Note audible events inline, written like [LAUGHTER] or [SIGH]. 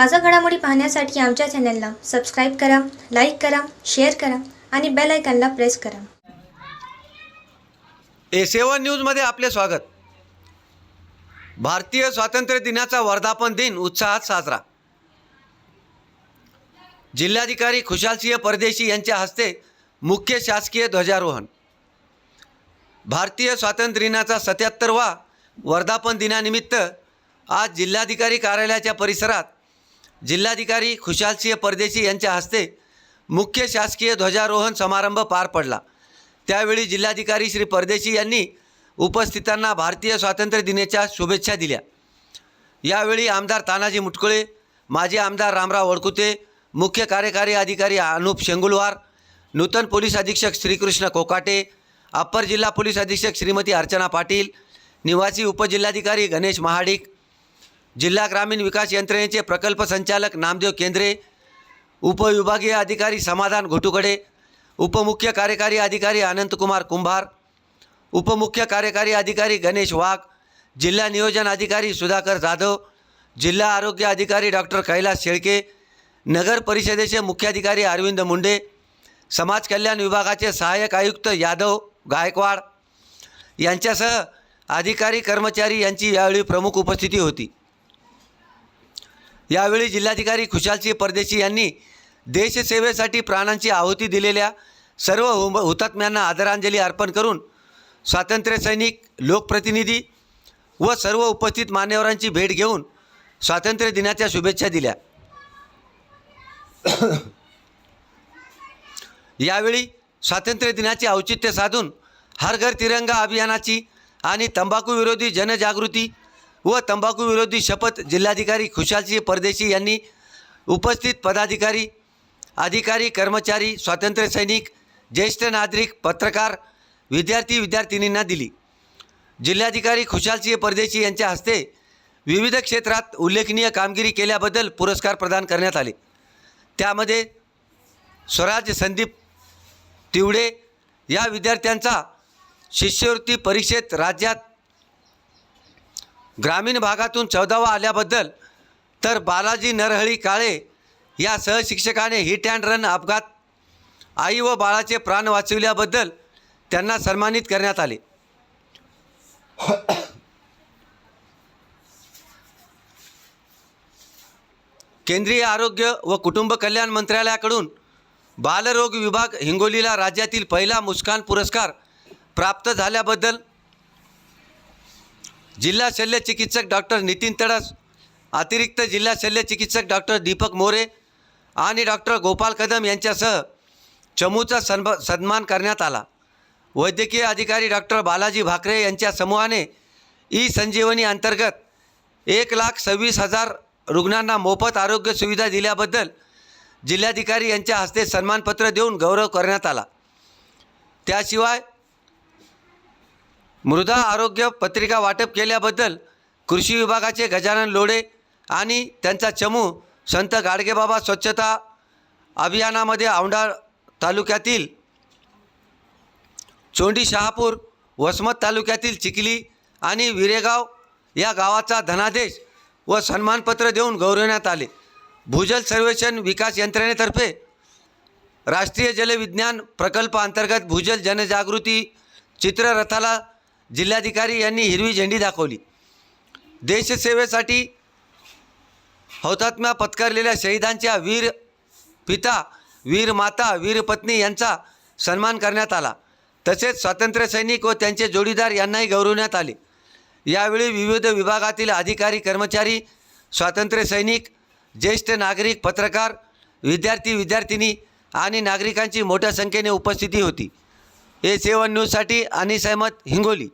ताजा घडामोडी पाहण्यासाठी आमच्या चॅनलला सबस्क्राईब करा लाईक करा शेअर करा आणि बेल आयकॉनला प्रेस करा. ए सेवन न्यूजमध्ये आपले स्वागत. भारतीय स्वातंत्र्य दिनाचा वर्धापन दिन उत्साहात साजरा. जिल्हाधिकारी खुशालसिंह परदेशी यांच्या हस्ते मुख्य शासकीय ध्वजारोहण. भारतीय स्वातंत्र्य दिनाचा सत्याहत्तरवा वर्धापन दिनानिमित्त आज जिल्हाधिकारी कार्यालयाच्या परिसरात जिल्हाधिकारी खुशालसिंह परदेशी यांच्या हस्ते मुख्य शासकीय ध्वजारोहण समारंभ पार पडला. त्यावेळी जिल्हाधिकारी श्री परदेशी यांनी उपस्थितांना भारतीय स्वातंत्र्य दिनाच्या शुभेच्छा दिल्या. यावेळी आमदार तानाजी मुटकुळे माजी आमदार रामराव वडकुते मुख्य कार्यकारी अधिकारी अनुप शेंगुलवार नूतन पोलीस अधीक्षक श्रीकृष्ण कोकाटे अप्पर जिल्हा पोलीस अधीक्षक श्रीमती अर्चना पाटील निवासी उपजिल्हाधिकारी गणेश महाडिक जिल्हा ग्रामीण विकास यंत्रणेचे प्रकल्प संचालक नामदेव केंद्रे उपविभागीय अधिकारी समाधान घोटुकडे उपमुख्य कार्यकारी अधिकारी अनंतकुमार कुंभार उपमुख्य कार्यकारी अधिकारी गणेश वाघ जिल्हा नियोजन अधिकारी सुधाकर जाधव जिल्हा आरोग्य अधिकारी डॉक्टर कैलास शेळके नगर परिषदेचे मुख्याधिकारी अरविंद मुंडे समाज कल्याण विभागाचे सहाय्यक आयुक्त यादव गायकवाड यांच्यासह अधिकारी कर्मचारी यांची यावेळी प्रमुख उपस्थिती होती. यावेळी जिल्हाधिकारी खुशालसिंह परदेशी यांनी देशसेवेसाठी प्राणांची आहुती दिलेल्या सर्व हुम हुतात्म्यांना आदरांजली अर्पण करून स्वातंत्र्य सैनिक लोकप्रतिनिधी व सर्व उपस्थित मान्यवरांची भेट घेऊन स्वातंत्र्य दिनाच्या शुभेच्छा दिल्या. [COUGHS] यावेळी स्वातंत्र्य दिनाचे औचित्य साधून हर घर तिरंगा अभियानाची आणि तंबाखू विरोधी जनजागृती व तंबाखू विरोधी शपथ जिल्हाधिकारी खुशालसिंह परदेशी यांनी उपस्थित पदाधिकारी अधिकारी कर्मचारी स्वातंत्र्य सैनिक ज्येष्ठ नागरिक पत्रकार विद्यार्थी विद्यार्थिनींना दिली. जिल्हाधिकारी खुशालसिंह परदेशी यांच्या हस्ते विविध क्षेत्रात उल्लेखनीय कामगिरी केल्याबद्दल पुरस्कार प्रदान करण्यात आले. त्यामध्ये स्वराज संदीप तिवडे या विद्यार्थ्यांचा शिष्यवृत्ती परीक्षेत राज्यात ग्रामीण भागातून चौदावा आल्याबद्दल तर बालाजी नरहळी काळे या सहशिक्षकाने हिट अँड रन अपघात आई व बाळाचे प्राण वाचविल्याबद्दल त्यांना सन्मानित करण्यात आले. केंद्रीय आरोग्य व कुटुंब कल्याण मंत्रालयाकडून बालरोग विभाग हिंगोलीला राज्यातील पहिला मुस्कान पुरस्कार प्राप्त झाल्याबद्दल जिल्हा शल्य चिकित्सक डॉक्टर नितीन तडस अतिरिक्त जिल्हा शल्य चिकित्सक डॉक्टर दीपक मोरे आणि डॉक्टर गोपाल कदम यांच्यासह चमूचा सन्म सन्मान करण्यात आला. वैद्यकीय अधिकारी डॉक्टर बालाजी भाकरे यांच्या समूहाने ई संजीवनी अंतर्गत एक लाख सव्वीस हजार रुग्णांना मोफत आरोग्य सुविधा दिल्याबद्दल जिल्हाधिकारी यांच्या हस्ते सन्मानपत्र देऊन गौरव करण्यात आला. त्याशिवाय मृदा आरोग्य पत्रिका वाटप केल्याबद्दल कृषी विभागाचे गजानन लोढे आणि त्यांचा चमू संत गाडगेबाबा स्वच्छता अभियानामध्ये औंढा तालुक्यातील चोंडी शहापूर वसमत तालुक्यातील चिखली आणि विरेगाव या गावाचा धनादेश व सन्मानपत्र देऊन गौरवण्यात आले. भूजल सर्वेक्षण विकास यंत्रणेतर्फे राष्ट्रीय जलविज्ञान प्रकल्प अंतर्गत भूजल जनजागृती चित्ररथाला जिल्हाधिकारी यांनी हिरवी झेंडी दाखवली. देशसेवेसाठी हौतात्म्या पत्करलेल्या शहीदांच्या वीर पिता वीर माता वीर पत्नी यांचा सन्मान करण्यात आला. तसेच स्वातंत्र्य सैनिक व त्यांचे जोडीदार यांनाही गौरवण्यात आले. यावेळी विविध विभागातील अधिकारी कर्मचारी स्वातंत्र्य सैनिक ज्येष्ठ नागरिक पत्रकार विद्यार्थी विद्यार्थिनी आणि नागरिकांची मोठ्या संख्येने उपस्थिती होती. ए सेवन न्यूजसाठी अनिस अहमद हिंगोली.